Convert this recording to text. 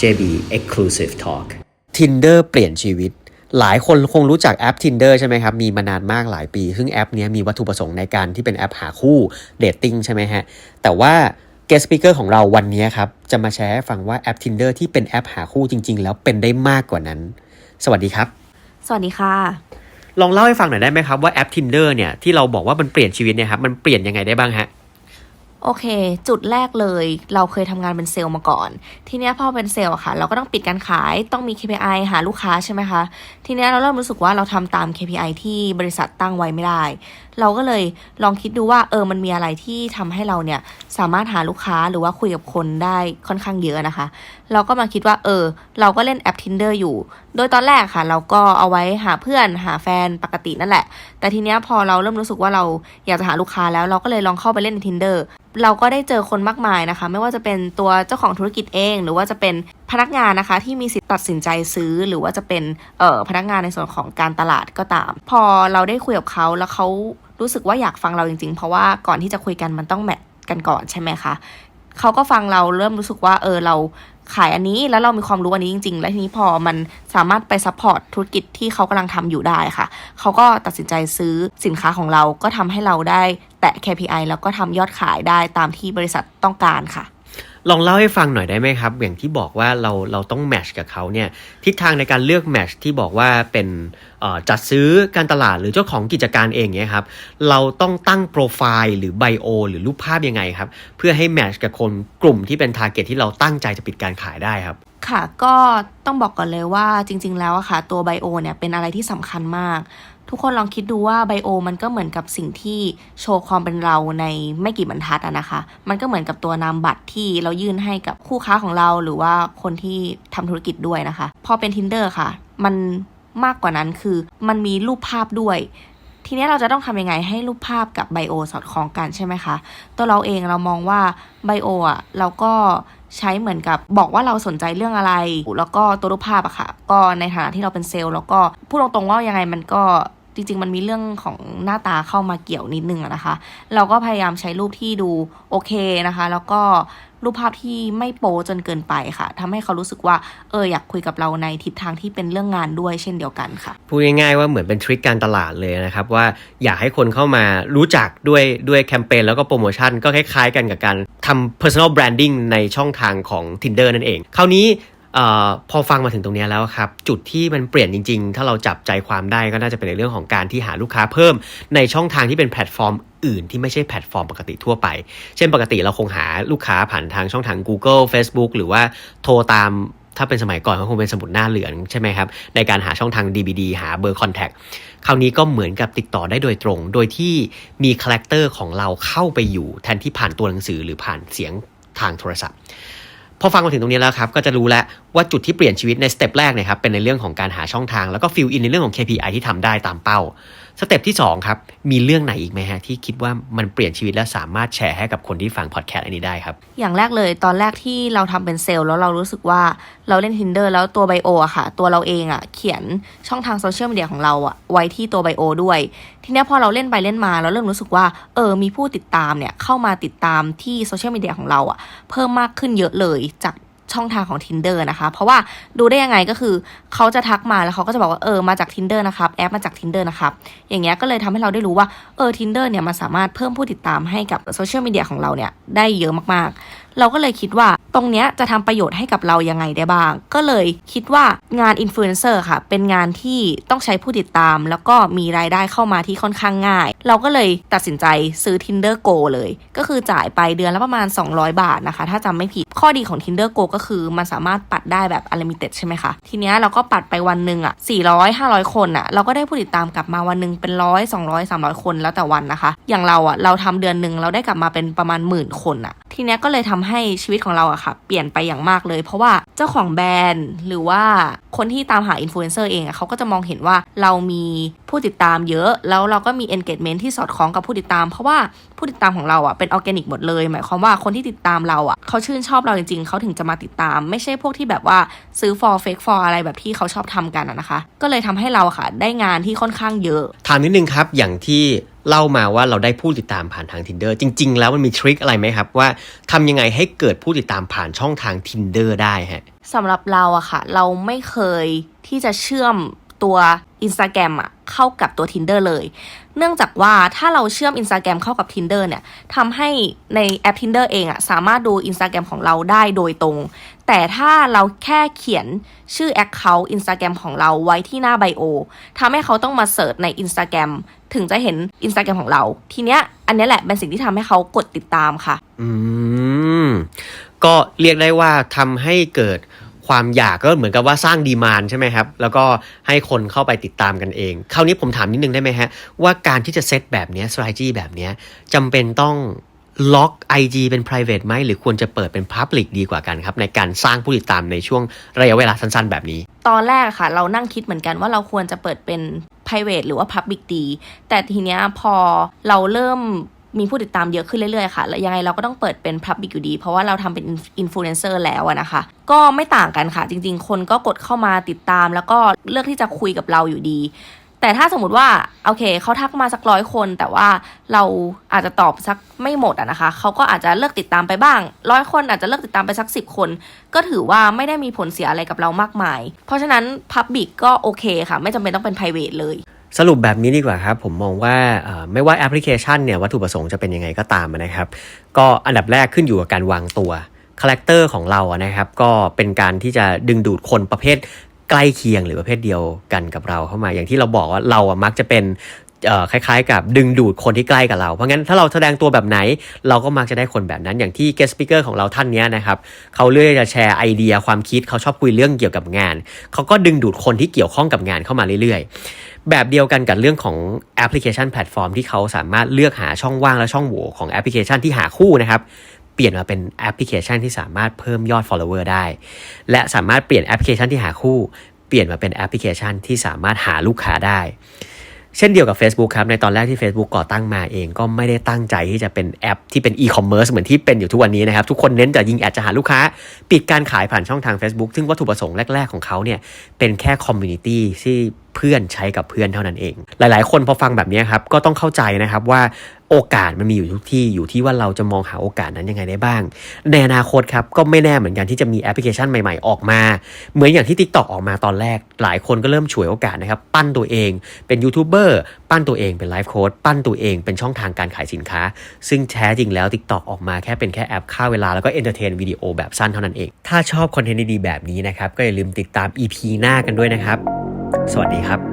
JB Exclusive Talk Tinder เปลี่ยนชีวิต หลายคนคงรู้จักแอป Tinder ใช่ไหมครับ มีมานานมากหลายปี ซึ่งแอปเนี้ยมีวัตถุประสงค์ในการที่เป็นแอปหาคู่เดทติ้งใช่ไหมฮะ แต่ว่า guest speaker ของเราวันนี้ครับ จะมาแชร์ให้ฟังว่าแอป Tinder ที่เป็นแอปหาคู่จริง ๆ แล้วเป็นได้มากกว่านั้น สวัสดีครับ สวัสดีค่ะ ลองเล่าให้ฟังหน่อยได้ไหมครับว่าแอป Tinder เนี่ยที่เราบอกว่ามันเปลี่ยนชีวิตเนี่ยครับมันเปลี่ยนยังไงได้บ้างฮะ โอเค จุดแรกเลย เราเคยทำงานเป็นเซลล์มาก่อน ทีเนี้ยพอเป็นเซลล์อะค่ะ เราก็ต้องปิดการขาย ต้องมี KPI หาลูกค้าใช่ไหมคะ ทีเนี้ยเราเริ่มรู้สึกว่าเราทำตาม KPI ที่บริษัทตั้งไว้ไม่ได้ เราก็เลยลองคิดดูว่าเออ มันมีอะไรที่ทำให้เราเนี่ยสามารถหาลูกค้าหรือว่าคุยกับคนได้ค่อนข้างเยอะนะคะ เราก็มาคิดว่า เออ เราก็เล่นแอป Tinder อยู่ โดยตอนแรกค่ะ เราก็เอาไว้หาเพื่อนหาแฟนปกตินั่นแหละ แต่ทีเนี้ยพอเราเริ่มรู้สึกว่าเราอยากจะหาลูกค้าแล้วเราก็เลยลองเข้าไปเล่นใน Tinder เราก็ได้เจอคนมากมายนะคะ ไม่ว่าจะเป็นตัวเจ้าของธุรกิจเอง หรือว่าจะเป็นพนักงานนะคะ ที่มีสิทธิ์ตัดสินใจซื้อ หรือว่าจะเป็นเอ่อพนักงานในส่วนของการตลาดก็ตาม พอเราได้คุยกับเขาแล้วเขารู้สึกว่าอยากฟังเราจริงๆ เพราะว่าก่อนที่จะคุยกันมันต้องแมทกันก่อนใช่ไหมคะ เขาก็ฟังเราเริ่มรู้สึกว่าเออเราขายอันนี้แล้วเรามีความรู้อันนี้จริง ๆ และทีนี้พอมันสามารถไปซัพพอร์ตธุรกิจที่เขากำลังทำอยู่ได้ค่ะ เขาก็ตัดสินใจซื้อสินค้าของเราก็ทำให้เราได้แตะ KPI แล้วก็ทำยอดขายได้ตามที่บริษัทต้องการค่ะ ลองเล่าให้ฟังหน่อยได้ไหมครับ อย่างที่บอกว่าเราเราต้องแมชกับเขาเนี่ยทิศทางในการเลือกแมชที่บอกว่าเป็นจัดซื้อการตลาดหรือเจ้าของกิจการเองเนี่ยครับเราต้องตั้งโปรไฟล์หรือไบโอหรือรูปภาพยังไงครับ เพื่อให้แมชกับคนกลุ่มที่เป็นทาร์เก็ตที่เราตั้งใจจะปิดการขายได้ครับค่ะก็ต้องบอกก่อนเลยว่าจริง ๆ แล้วอะค่ะ ตัวไบโอเนี่ยเป็นอะไรที่สำคัญมาก ทุกคนลองคิดดูว่าไบโอมันก็เหมือนกับสิ่งที่โชว์ความเป็นเราในไม่กี่บรรทัดนะคะ มันก็เหมือนกับตัวนามบัตรที่เรายื่นให้กับคู่ค้าของเราหรือว่าคนที่ทำธุรกิจด้วยนะคะ พอเป็น tinder ค่ะ มันมากกว่านั้นคือมันมีรูปภาพด้วย ทีนี้เราจะต้องทำยังไงให้รูปภาพกับไบโอสอดคล้องกันใช่ไหมคะ ตัวเราเองเรามองว่าไบโออะเราก็ใช้เหมือนกับบอกว่าเราสนใจเรื่องอะไร แล้วก็ตัวรูปภาพอะค่ะ ก็ในฐานะที่เราเป็นเซลล์แล้วก็พูดตรงๆว่ายังไงมันก็ จริง ๆ มันมีเรื่องของหน้าตาเข้ามาเกี่ยวนิดนึงนะคะ เราก็พยายามใช้รูปที่ดูโอเคนะคะ แล้วก็รูปภาพที่ไม่โป๊จนเกินไปค่ะทำให้เขารู้สึกว่าเอออยากคุยกับเราในทิศทางที่เป็นเรื่องงานด้วยเช่นเดียวกันค่ะ พูดง่ายๆว่าเหมือนเป็นทริคการตลาดเลยนะครับ ว่าอยากให้คนเข้ามารู้จักด้วยด้วยแคมเปญแล้วก็โปรโมชั่นก็คล้ายๆกันกับการทำ personal branding ในช่องทางของ Tinder นั่นเอง คราวนี้ ออพอฟังมาถึงตรงนี้แล้วครับ จุดที่มันเปลี่ยนจริง ๆ ถ้าเราจับใจความได้ก็น่าจะเป็นในเรื่องของการที่หาลูกค้าเพิ่มในช่องทางที่เป็นแพลตฟอร์มอื่นที่ไม่ใช่แพลตฟอร์มปกติทั่วไป เช่นปกติเราคงหาลูกค้าผ่านทางช่องทาง Google Facebook หรือว่าโทรตามถ้าเป็นสมัยก่อนก็คงเป็นสมุดหน้าเหลืองใช่ไหมครับ ในการหาช่องทาง DVD หาเบอร์คอนแทคคราวนี้ก็เหมือนกับติดต่อได้โดยตรง โดยที่มีคาแรคเตอร์ของเราเข้าไปอยู่แทนที่ผ่านตัวหนังสือหรือผ่านเสียงทางโทรศัพท์ พอฟังมาถึงตรงนี้แล้วครับ ก็จะรู้แล้วว่าจุดที่เปลี่ยนชีวิตในสเต็ปแรกเนะครับเป็นในเรื่องของการหาช่องทาง แล้วก็ฟิลอินในเรื่องของ KPI ที่ทำได้ตามเป้าสเต็ปที่2ครับมีเรื่องไหนอีกไหมฮะที่คิดว่ามันเปลี่ยนชีวิตและสามารถแชร์ให้กับคนที่ฟังพอดแคสต์อันนี้ได้ครับ อย่างแรกเลยตอนแรกที่เราทำเป็นเซลล์แล้วเรารู้สึกว่าเราเล่น Tinder แล้วตัวไบโออะค่ะ ตัวเราเองอะเขียนช่องทางโซเชียลมีเดียของเราอะไว้ที่ตัวไบโอด้วย ทีนี้พอเราเล่นไปเล่นมาเราเริ่มรู้สึกว่าเออมีผู้ติดตามเนี่ยเข้ามาติดตามที่โซเชียลมีเดียของเราอะเพิ่มมากขึ้นเยอะเลยจาก ช่องทางของ Tinder นะคะ เพราะว่าดูได้ยังไงก็คือเขาจะทักมาแล้วเขาก็จะบอกว่าเออมาจาก Tinder นะครับแอปมาจาก Tinder นะครับอย่างเงี้ยก็เลยทำให้เราได้รู้ว่าเออ Tinder เนี่ยมันสามารถเพิ่มผู้ติดตามให้กับโซเชียลมีเดียของเราเนี่ยได้เยอะมากๆเราก็เลยคิดว่าตรงเนี้ยจะทำประโยชน์ให้กับเรายังไงได้บ้าง ก็เลยคิดว่างานอินฟลูเอนเซอร์ค่ะ เป็นงานที่ต้องใช้ผู้ติดตาม แล้วก็มีรายได้เข้ามาที่ค่อนข้างง่าย เราก็เลยตัดสินใจซื้อ Tinder Go เลย ก็คือจ่ายไปเดือนละประมาณ 200 บาทนะคะ ถ้าจำไม่ผิดข้อดีของ Tinder Go ก็คือมันสามารถปัดได้แบบ unlimited ใช่ไหมคะทีเนี้ยเราก็ปัดไปวันหนึ่งอะ400 500 คนอะเราก็ได้ผู้ติดตามกลับมาวันหนึ่งเป็นร้อย200 300 คนแล้วแต่วันนะคะ อย่างเราอะเราทำเดือนหนึ่งเราได้กลับมาเป็นประมาณหมื่นคนอะ ทีเนี้ยก็เลยทำให้ชีวิตของเราอะค่ะ เปลี่ยนไปอย่างมากเลย เพราะว่าเจ้าของแบรนด์หรือว่าคนที่ตามหาอินฟลูเอนเซอร์เองอะเขาก็จะมองเห็นว่าเรามีผู้ติดตามเยอะ แล้วเราก็มี engagement ที่สอดคล้องกับผู้ติดตาม เพราะว่าผู้ติดตามของเราอะเป็นออร์แกนิกหมดเลย หมายความว่าคนที่ติดตามเราอะเขาชื่นชอบเราจริงๆเขาถึงจะมาติดตาม ไม่ใช่พวกที่แบบว่าซื้อ for fake for อะไรแบบที่เขาชอบทำกันอะนะคะ ก็เลยทำให้เราค่ะ ได้งานที่ค่อนข้างเยอะถามนิดนึงครับอย่างที่เล่ามาว่าเราได้ผู้ติดตามผ่านทาง Tinder จริง ๆ แล้วมันมีทริคอะไรไหมครับ ว่าทำยังไงให้เกิดผู้ติดตามผ่านช่องทาง Tinder ได้ฮะสำหรับเราอะค่ะ เราไม่เคยที่จะเชื่อมตัว Instagram อะ เข้ากับตัว Tinder เลย เนื่องจากว่าถ้าเราเชื่อม Instagram เข้ากับ Tinder เนี่ยทำให้ในแอป Tinder เองอะสามารถดู Instagram ของเราได้โดยตรง แต่ถ้าเราแค่เขียนชื่อ Account Instagram ของเราไว้ที่หน้าไบโอทำให้เขาต้องมาเสิร์ชใน Instagram ถึงจะเห็น Instagram ของเรา ทีเนี้ยอันนี้แหละเป็นสิ่งที่ทำให้เขากดติดตามค่ะ อืม ก็เรียกได้ว่าทำให้เกิด ความอยากก็เหมือนกับว่าสร้างดีมานใช่ไหมครับ แล้วก็ให้คนเข้าไปติดตามกันเอง คราวนี้ผมถามนิดนึงได้ไหมฮะ ว่าการที่จะเซตแบบนี้ย strategy แบบนี้จำเป็นต้องล็อก IG เป็น private ไหม หรือควรจะเปิดเป็น public ดีกว่ากันครับ ในการสร้างผู้ติดตามในช่วงระยะเวลาสั้นๆ แบบนี้ ตอนแรกค่ะ เรานั่งคิดเหมือนกันว่าเราควรจะเปิดเป็น private หรือว่า public ดี แต่ทีเนี้ยพอเราเริ่ม มีผู้ติดตามเยอะขึ้นเรื่อยๆค่ะ แล้วยังไงเราก็ต้องเปิดเป็น public อยู่ดี เพราะว่าเราทำเป็น influencer แล้วนะคะ ก็ไม่ต่างกันค่ะ จริง ๆ คนก็กดเข้ามาติดตาม แล้วก็เลือกที่จะคุยกับเราอยู่ดี แต่ถ้าสมมติว่า โอเคเขาทักมาสักร้อยคน แต่ว่าเราอาจจะตอบสักไม่หมดอะนะคะ เขาก็อาจจะเลิกติดตามไปบ้างร้อยคนอาจจะเลิกติดตามไปสักสิบคน ก็ถือว่าไม่ได้มีผลเสียอะไรกับเรามากมาย เพราะฉะนั้น Public ก็โอเคค่ะ ไม่จำเป็นต้องเป็น private เลย สรุปแบบนี้ดีกว่าครับ ผมมองว่าไม่ว่าแอปพลิเคชันเนี่ยวัตถุประสงค์จะเป็นยังไงก็ตามนะครับ ก็อันดับแรกขึ้นอยู่กับการวางตัวคาแรคเตอร์ของเราอะนะครับ ก็เป็นการที่จะดึงดูดคนประเภทใกล้เคียงหรือประเภทเดียวกันกับเราเข้ามาอย่างที่เราบอกว่าเราอะมักจะเป็น คล้ายๆ กับดึงดูดคนที่ใกล้กับเรา เพราะงั้นถ้าเราแสดงตัวแบบไหน เราก็มักจะได้คนแบบนั้น อย่างที่ guest speaker ของเราท่านนี้นะครับเขาเลือกจะแชร์ไอเดียความคิดเขาชอบคุยเรื่องเกี่ยวกับงาน เขาก็ดึงดูดคนที่เกี่ยวข้องกับงานเข้ามาเรื่อยๆ แบบเดียวกันกับเรื่องของแอปพลิเคชันแพลตฟอร์มที่เขาสามารถเลือกหาช่องว่างและช่องโหว่ของแอปพลิเคชันที่หาคู่นะครับเปลี่ยนมาเป็นแอปพลิเคชันที่สามารถเพิ่มยอด follower ได้ และสามารถเปลี่ยนแอปพลิเคชันที่หาคู่ เปลี่ยนมาเป็นแอปพลิเคชันที่สามารถหาลูกค้าได้ เช่นเดียวกับ Facebook ครับ ในตอนแรกที่ Facebook ก่อตั้งมาเองก็ไม่ได้ตั้งใจที่จะเป็นแอปที่เป็นอีคอมเมิร์ซเหมือนที่เป็นอยู่ทุกวันนี้นะครับ ทุกคนเน้นแต่ยิงแอดจะหาลูกค้า ปิดการขายผ่านช่องทาง Facebook ซึ่งวัตถุประสงค์แรก ๆ ของเขาเนี่ยเป็นแค่คอมมูนิตี้ที่ พื่อนใช้กับเพื่อนเท่านั้นเอง หลาย ๆ คนพอฟังแบบนี้ครับก็ต้องเข้าใจนะครับว่าโอกาสมันมีอยู่ทุกที่อยู่ที่ว่าเราจะมองหาโอกาสนั้นยังไงได้บ้าง ในอนาคตครับก็ไม่แน่เหมือนกันที่จะมีแอปพลิเคชันใหม่ๆออกมา เหมือนอย่างที่ TikTok ออกมาตอนแรก หลายคนก็เริ่มฉวยโอกาสนะครับ ปั้นตัวเองเป็นยูทูบเบอร์ปั้นตัวเองเป็นไลฟ์โค้ดปั้นตัวเองเป็นช่องทางการขายสินค้า ซึ่งแท้จริงแล้ว TikTok ออกมาแค่เป็นแค่แอปฆ่าเวลาแล้วก็เอนเตอร์เทนวิดีโอแบบสั้นเท่านั้นเองถ้าชอบคอนเทนต์ดีๆแบบนี้นะครับก็อย่าลืมติดตาม EP หน้ากันด้วยนะครับ สวัสดีครับ